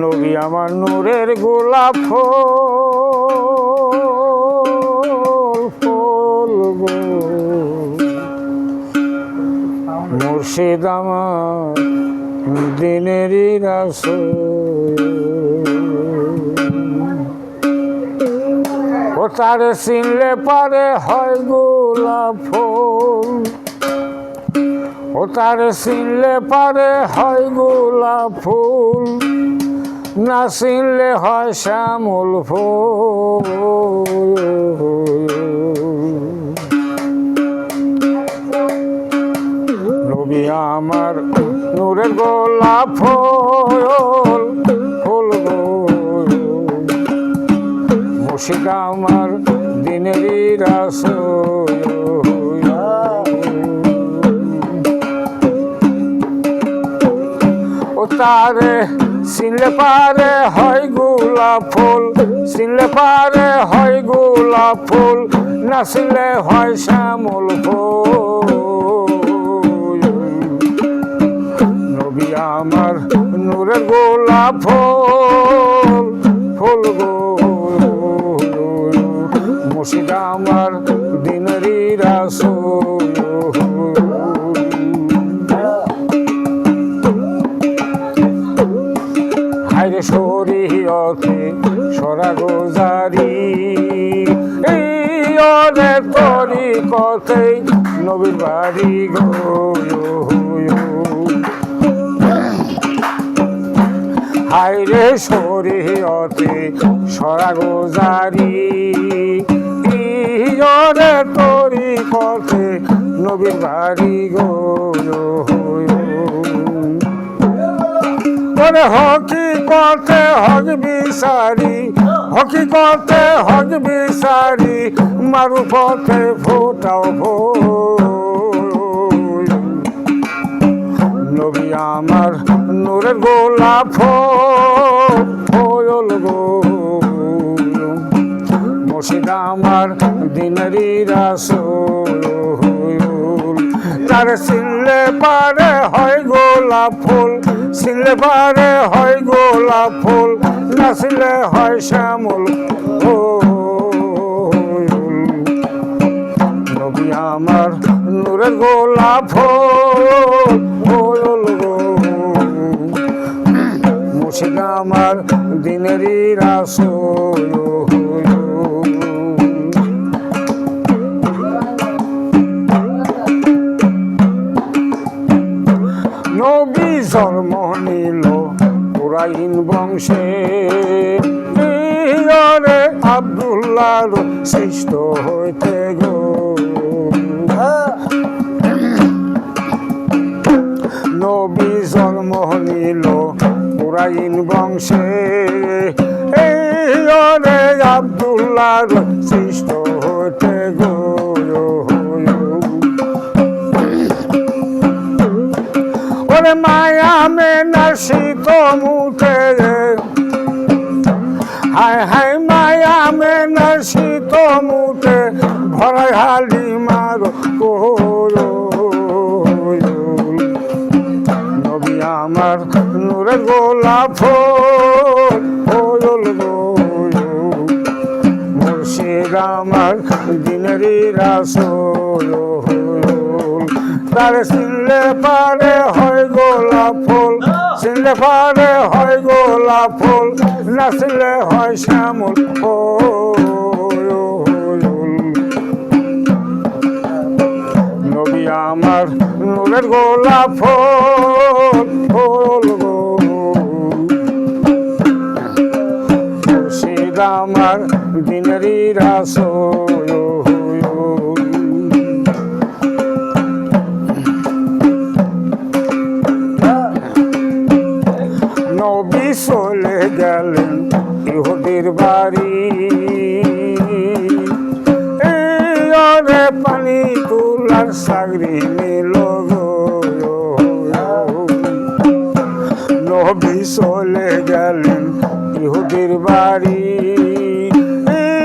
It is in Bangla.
নবী আমার নূরের গোলাপ ফুল ফুল মুর্শিদ আমার দিনেরই রাসূল। ও তার পারে হয় গোলাপ ফুল। ও তার চিনলে পারে হয় গোলাপ ফুল, না চিনলে হয় শ্যামল ফুল। আমার নূরের গোলাপ ফুল ফুল মুর্শিদ আমার দিনেরই রাসূল। তারে চিনলে পারে হয় গোলাপ ফুল, চিনলে পারে হয় গোলাপ ফুল, না চিনলে হয় শ্যামল ফুল। নবী আমার নূরের গোলাপ ফুল ফুল গো। মুর্শিদ আমার দিনেরই রাসূল। হাইরে শরীয়তে সরা গোজারি। এই তরি কতে নবীর বাড়ি গো হাইরে শরীয়তে সরা গোজারি। ইয়রে তরি কতে নবীর বাড়ি গো হকি করতে হক বিচারি হকি করতে হক বিচারি মারু পথে ফোটাও ফুল নবী আমার নূরের গোলাপ ফুল গো। মুর্শিদ আমার দিনেরই রাসূল তার সিললে পারে হয় গোলাপ ফুল। সিললে পারে হয় গোলাপ ফুল নাচিলে হয় শ্যামল আমার নূরের গোলাপ ফুল মুর্শিদ আমার দিনেরই রাসূল। বংশে। ইয়রে আব্দুল্লাহর সৃষ্ট হইতে গো। নবী জন্ম নিল পুরাইন বংশে। ইয়রে আব্দুল্লাহর সৃষ্ট মায়া মেনা শীত মুখে হায় মায়া মেনা শীত মুখে ভরাই হালি মারো নবী আমার নূরে গোলাপ ফুল গো মুর্শিদ আমার দিনেরই রাসূল। তার সিনলে পারে হয় গোলাপ ফুল সিনলে পারে হয় গোলাপ ফুল নাচলে হয় শ্যামল নবী আমার নূরের গোলাপ ফুল ফুল গো। আমার দিনেরই রাসূল। ইহুদির বাড়ি। এই পানি তুলার সাগরি নিল নবী চলে গেলেন ইহুদির বাড়ি।